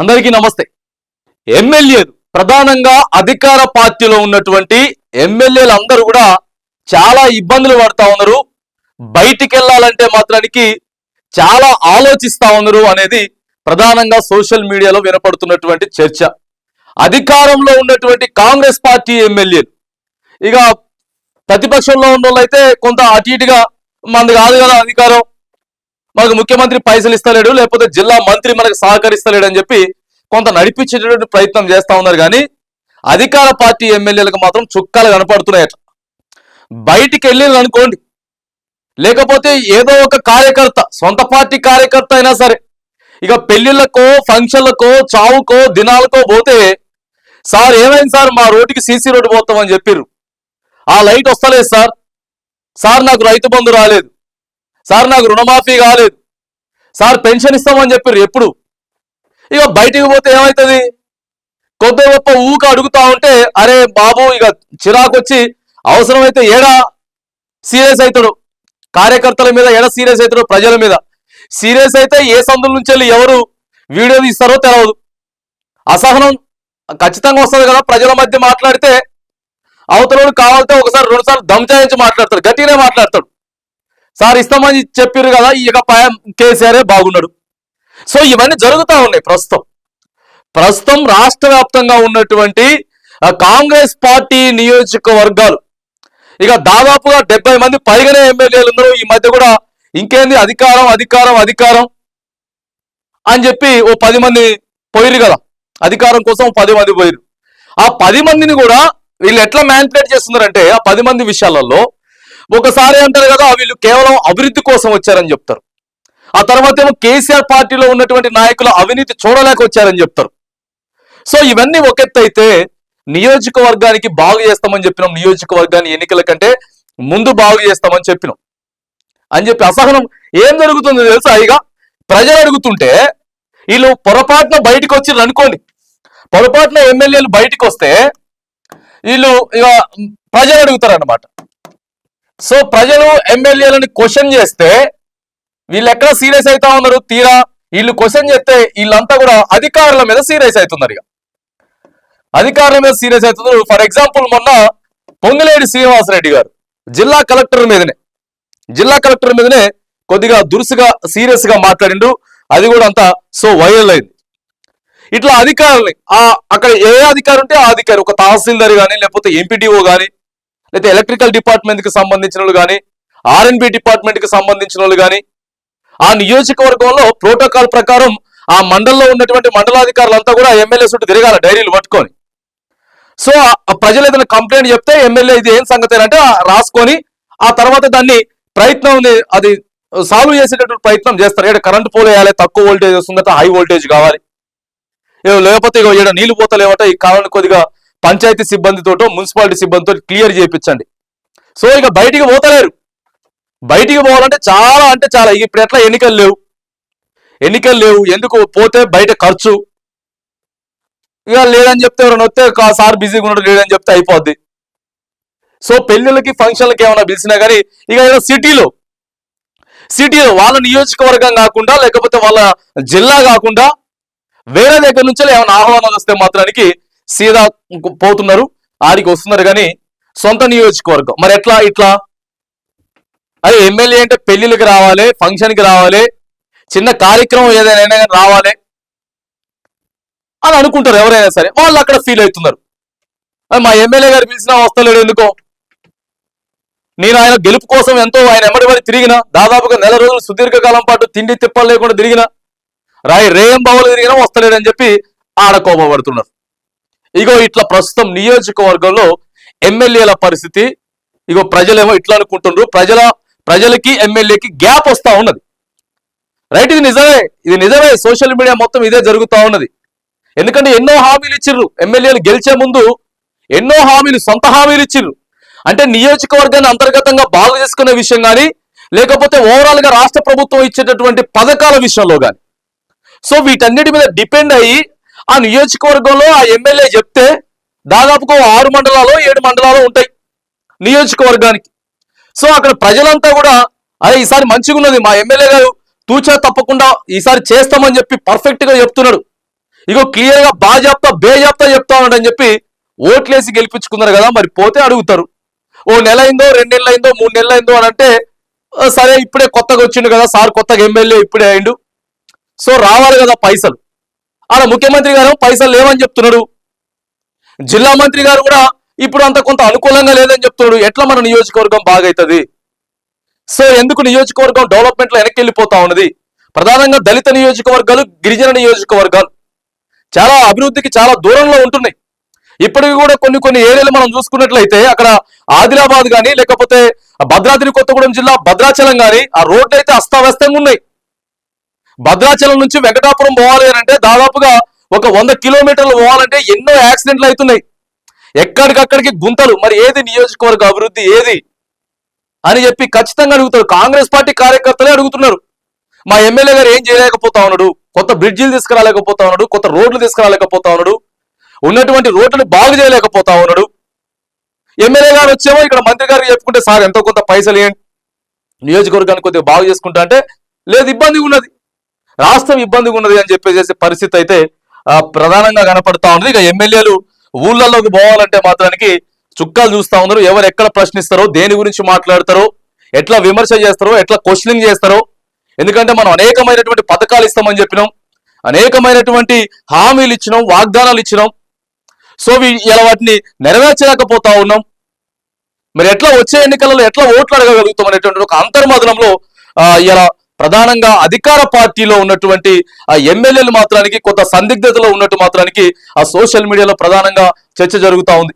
అందరికీ నమస్తే. ఎమ్మెల్యేలు ప్రధానంగా అధికార పార్టీలో ఉన్నటువంటి ఎమ్మెల్యేలు అందరూ కూడా చాలా ఇబ్బందులు పడతా ఉన్నారు. బయటికి వెళ్ళాలంటే మాత్రానికి చాలా ఆలోచిస్తా ఉన్నారు అనేది ప్రధానంగా సోషల్ మీడియాలో వినపడుతున్నటువంటి చర్చ. అధికారంలో ఉన్నటువంటి కాంగ్రెస్ పార్టీ ఎమ్మెల్యేలు. ఇక ప్రతిపక్షంలో ఉన్న వాళ్ళైతే కొంత అటు ఇటుగా మంది కాదు కదా అధికారం. మనకు ముఖ్యమంత్రి పైసలు ఇస్తలేడు లేకపోతే జిల్లా మంత్రి మనకు సహకరిస్తలేడు అని చెప్పి కొంత నడిపించేటటువంటి ప్రయత్నం చేస్తా ఉన్నారు కానీ అధికార పార్టీ ఎమ్మెల్యేలకు మాత్రం చుక్కలు కనపడుతున్నాయట బయటికి వెళ్ళింది అనుకోండి. లేకపోతే ఏదో ఒక కార్యకర్త సొంత పార్టీ కార్యకర్త అయినా సరే ఇక పెళ్ళిళ్ళకో ఫంక్షన్లకో చావుకో దినాలకో పోతే సార్ ఏమైంది సార్? మా రోడ్డుకి సీసీ రోడ్డు పోతామని చెప్పిర్రు. ఆ లైట్ వస్తలేదు సార్. సార్ నాకు రైతు బంధు రాలేదు. సార్ నాకు రుణమాఫీ కాలేదు. సార్ పెన్షన్ ఇస్తామని చెప్పారు ఎప్పుడు? ఇక బయటికి పోతే ఏమవుతుంది కొద్ది గొప్ప ఊక అడుగుతా ఉంటే అరే బాబు ఇక చిరాకు వచ్చి అవసరమైతే ఏడా? సీరియస్ అవుతాడు కార్యకర్తల మీద ఎడ సీరియస్ అవుతాడు ప్రజల మీద. సీరియస్ అయితే ఏ సందుల నుంచి వెళ్ళి ఎవరు వీడియో తీస్తారో తెలవదు. అసహనం ఖచ్చితంగా వస్తుంది కదా ప్రజల మధ్య మాట్లాడితే అవతలోడు కావాలంటే ఒకసారి రెండు సార్లు దమ్చాయించి మాట్లాడతాడు. గట్టిగానే మాట్లాడతాడు. సార్ ఇస్తామని చెప్పారు కదా ఇక పాయం కేసీఆరే బాగున్నాడు. సో ఇవన్నీ జరుగుతూ ఉన్నాయి ప్రస్తుతం. ప్రస్తుతం రాష్ట్ర వ్యాప్తంగా ఉన్నటువంటి కాంగ్రెస్ పార్టీ నియోజకవర్గాలు. ఇక దాదాపుగా డెబ్బై మంది పైగానే ఎమ్మెల్యేలు ఉన్నారు. ఈ మధ్య కూడా ఇంకేంది? అధికారం అధికారం అధికారం అని చెప్పి ఓ పది మంది పోయిరు కదా. అధికారం కోసం పది మంది పోయిరు ఆ పది మందిని కూడా వీళ్ళు ఎట్లా మ్యానిపులేట్ చేస్తున్నారంటే ఆ పది మంది విషయాలలో ఒకసారి అంటారు కదా వీళ్ళు కేవలం అభివృద్ధి కోసం వచ్చారని చెప్తారు. ఆ తర్వాత ఏమో కేసీఆర్ పార్టీలో ఉన్నటువంటి నాయకులు అవినీతి చూడలేక వచ్చారని చెప్తారు. సో ఇవన్నీ ఒక నియోజకవర్గానికి బాగు చేస్తామని చెప్పినాం. నియోజకవర్గాన్ని ఎన్నికల కంటే ముందు బాగు చేస్తామని చెప్పినాం. అని చెప్పి అసహనం ఏం జరుగుతుంది తెలుసా? ఇక ప్రజలు అడుగుతుంటే వీళ్ళు పొరపాటున బయటకు వచ్చిర్రు అనుకోండి. పొరపాటున ఎమ్మెల్యేలు బయటకు వస్తే వీళ్ళు ఇక ప్రజలు అడుగుతారు సో ప్రజలు ఎమ్మెల్యేలను క్వశ్చన్ చేస్తే వీళ్ళు ఎక్కడ సీరియస్ అవుతా ఉన్నారు? తీరా? వీళ్ళు క్వశ్చన్ చేస్తే వీళ్ళంతా కూడా అధికారుల మీద సీరియస్ అవుతున్నారు ఇక. అధికారుల మీద సీరియస్ అవుతున్నారు. ఫర్ ఎగ్జాంపుల్ మొన్న పొంగులేడి శ్రీనివాసరెడ్డి గారు జిల్లా కలెక్టర్ మీదనే జిల్లా కలెక్టర్ మీదనే కొద్దిగా దురుసుగా సీరియస్గా మాట్లాడిండు. అది కూడా అంతా సో వైరల్ అయింది. ఇట్లా అధికారుల్ని ఆ అక్కడ ఏ అధికారి ఉంటే ఆ అధికారి ఒక తహసీల్దార్ కానీ లేకపోతే ఎంపీడీఓ కానీ లేకపోతే ఎలక్ట్రికల్ డిపార్ట్మెంట్కి సంబంధించిన వాళ్ళు కానీ ఆర్ఎన్బి డిపార్ట్మెంట్కి సంబంధించిన వాళ్ళు కానీ ఆ నియోజకవర్గంలో ప్రోటోకాల్ ప్రకారం ఆ మండలంలో ఉన్నటువంటి మండలాధికారులంతా కూడా ఎమ్మెల్యే చుట్టూ తిరగాల డైరీలు పట్టుకొని. సో ఆ- ప్రజలు ఏదైనా కంప్లైంట్ చెప్తే ఎమ్మెల్యే ఇది ఏం సంగతి అంటే రాసుకొని ఆ తర్వాత దాన్ని ప్రయత్నం అది సాల్వ్ చేసేటటువంటి ప్రయత్నం చేస్తారు. ఇక్కడ కరెంట్ పోల్ వేయాలి తక్కువ వోల్టేజ్ వస్తుందట హై వోల్టేజ్ కావాలి. లేకపోతే ఇగో ఈడ నీళ్ళు పోతలేవట ఈ కాలం కొద్దిగా పంచాయతీ సిబ్బందితోటో మున్సిపాలిటీ సిబ్బందితో క్లియర్ చేయించండి. సో ఇక బయటికి పోతలేరు. బయటికి పోవాలంటే చాలా అంటే చాలా. ఇప్పుడు ఎట్లా ఎన్నికలు లేవు. ఎన్నికలు లేవు. ఎందుకు పోతే బయట ఖర్చు? ఇక లేదని చెప్తే ఎవరైనా వస్తే సార్ బిజీగా ఉన్నాడు లేదని చెప్తే అయిపోద్ది. సో పెళ్ళిళ్ళకి ఫంక్షన్లకి ఏమైనా పిలిచినా కానీ ఇక ఏదో సిటీలో సిటీలో వాళ్ళ నియోజకవర్గం కాకుండా లేకపోతే వాళ్ళ జిల్లా కాకుండా వేరే దగ్గర నుంచి ఏమైనా ఆహ్వానాలు వస్తే మాత్రానికి సీదా పోతున్నారు ఆడికి వస్తున్నారు కానీ సొంత నియోజకవర్గం. మరి ఎట్లా ఇట్లా? అదే ఎమ్మెల్యే అంటే పెళ్ళిళ్ళకి రావాలి ఫంక్షన్కి రావాలి చిన్న కార్యక్రమం ఏదైనా కానీ రావాలి అని అనుకుంటారు ఎవరైనా సరే. వాళ్ళు అక్కడ ఫీల్ అవుతున్నారు. మా ఎమ్మెల్యే గారు పిలిచినా వస్తలేడు ఎందుకో? నేను ఆయన గెలుపు కోసం ఎంతో ఆయన ఎమ్మడి తిరిగిన దాదాపుగా నెల రోజులు సుదీర్ఘకాలం పాటు తిండి తిప్పలు లేకుండా తిరిగిన రాయి రేయం బావులు తిరిగినా వస్తలేడని చెప్పి ఆడ కోపపడుతున్నారు. ఇగో ఇట్లా ప్రస్తుతం నియోజకవర్గంలో ఎమ్మెల్యేల పరిస్థితి ఇగో ప్రజలేమో ఇట్లా అనుకుంటున్నారు ప్రజల ప్రజలకి ఎమ్మెల్యేకి గ్యాప్ వస్తా ఉన్నది. రైట్? ఇది నిజమే. ఇది నిజమే. సోషల్ మీడియా మొత్తం ఇదే జరుగుతూ ఉన్నది. ఎందుకంటే ఎన్నో హామీలు ఇచ్చిర్రు. ఎమ్మెల్యేలు గెలిచే ముందు ఎన్నో హామీలు సొంత హామీలు ఇచ్చిర్రు. అంటే నియోజకవర్గాన్ని అంతర్గతంగా బాగు చేసుకునే విషయం కానీ లేకపోతే ఓవరాల్గా రాష్ట్ర ప్రభుత్వం ఇచ్చేటటువంటి పథకాల విషయంలో కానీ సో వీటన్నిటి మీద డిపెండ్ అయ్యి ఆ నియోజకవర్గంలో ఆ ఎమ్మెల్యే చెప్తే దాదాపుగా ఆరు మండలాలు ఏడు మండలాలు ఉంటాయి నియోజకవర్గానికి. సో అక్కడ ప్రజలంతా కూడా అరే ఈసారి మంచిగా ఉన్నది మా ఎమ్మెల్యే గారు తూచా తప్పకుండా ఈసారి చేస్తామని చెప్పి పర్ఫెక్ట్గా చెప్తున్నాడు. ఇగో క్లియర్గా చెప్తా బే చెప్తా ఉన్నాడని చెప్పి ఓట్లేసి గెలిపించుకున్నారు కదా మరి పోతే అడుగుతారు. ఓ నెల అయిందో రెండు నెలలు అయిందో మూడు నెలలు అయిందో అని అంటే సరే ఇప్పుడే కొత్తగా వచ్చిండు కదా సార్ కొత్తగా ఎమ్మెల్యే ఇప్పుడే అయిండు. సో రావాలి కదా పైసలు. అలా ముఖ్యమంత్రి గారు పైసలు లేవని చెప్తున్నాడు. జిల్లా మంత్రి గారు కూడా ఇప్పుడు అంత కొంత అనుకూలంగా లేదని చెప్తున్నాడు. ఎట్లా మన నియోజకవర్గం బాగైతుంది? సో ఎందుకు నియోజకవర్గం డెవలప్మెంట్లో వెనక్కి వెళ్ళిపోతా ఉన్నది? ప్రధానంగా దళిత నియోజకవర్గాలు గిరిజన నియోజకవర్గాలు చాలా అభివృద్ధికి చాలా దూరంలో ఉంటున్నాయి. ఇప్పటికి కూడా కొన్ని కొన్ని ఏరియాలు మనం చూసుకున్నట్లయితే అక్కడ ఆదిలాబాద్ కానీ లేకపోతే భద్రాద్రి కొత్తగూడెం జిల్లా భద్రాచలం కానీ ఆ రోడ్లు అయితే అస్తావ్యస్తంగా ఉన్నాయి. భద్రాచలం నుంచి వెంకటాపురం పోవాలి అని అంటే దాదాపుగా ఒక వంద కిలోమీటర్లు పోవాలంటే ఎన్నో యాక్సిడెంట్లు అవుతున్నాయి. ఎక్కడికక్కడికి గుంతలు. మరి ఏది నియోజకవర్గ అభివృద్ధి ఏది అని చెప్పి ఖచ్చితంగా అడుగుతారు. కాంగ్రెస్ పార్టీ కార్యకర్తలే అడుగుతున్నారు. మా ఎమ్మెల్యే గారు ఏం చేయలేకపోతా ఉన్నాడు? కొత్త బ్రిడ్జిలు తీసుకురాలేకపోతా ఉన్నాడు? కొత్త రోడ్లు తీసుకురాలేకపోతా ఉన్నాడు? ఉన్నటువంటి రోడ్లను బాగు చేయలేకపోతా ఉన్నాడు? ఎమ్మెల్యే గారు వచ్చేమో ఇక్కడ మంత్రి గారు చెప్పుకుంటే సార్ ఎంతో కొంత పైసలు ఏంటి నియోజకవర్గాన్ని కొద్దిగా బాగు చేసుకుంటా అంటే లేదు ఇబ్బందిగా ఉన్నది. రాష్ట్రం ఇబ్బందిగా ఉన్నది అని చెప్పేసి పరిస్థితి అయితే ప్రధానంగా కనపడతా ఉంది ఇక ఎమ్మెల్యేలు ఊళ్ళల్లోకి పోవాలంటే మాత్రానికి చుక్కాలు చూస్తా ఉన్నారు. ఎవరు ఎక్కడ ప్రశ్నిస్తారో దేని గురించి మాట్లాడతారో ఎట్లా విమర్శ చేస్తారో ఎట్లా క్వశ్చనింగ్ చేస్తారో. ఎందుకంటే మనం అనేకమైనటువంటి పథకాలు ఇస్తామని చెప్పినాం. అనేకమైనటువంటి హామీలు ఇచ్చినాం వాగ్దానాలు ఇచ్చినాం. సో ఇలా వాటిని నెరవేర్చలేకపోతా ఉన్నాం. మరి ఎట్లా వచ్చే ఎన్నికలలో ఎట్లా ఓట్లు అడగగలుగుతాం అనేటువంటి ఒక అంతర్మదనంలో ఇలా ప్రధానంగా అధికార పార్టీలో ఉన్నటువంటి ఆ ఎమ్మెల్యేలు మాత్రానికి కొంత సందిగ్ధతలో ఉన్నట్టు మాత్రానికి ఆ సోషల్ మీడియాలో ప్రధానంగా చర్చ జరుగుతా ఉంది.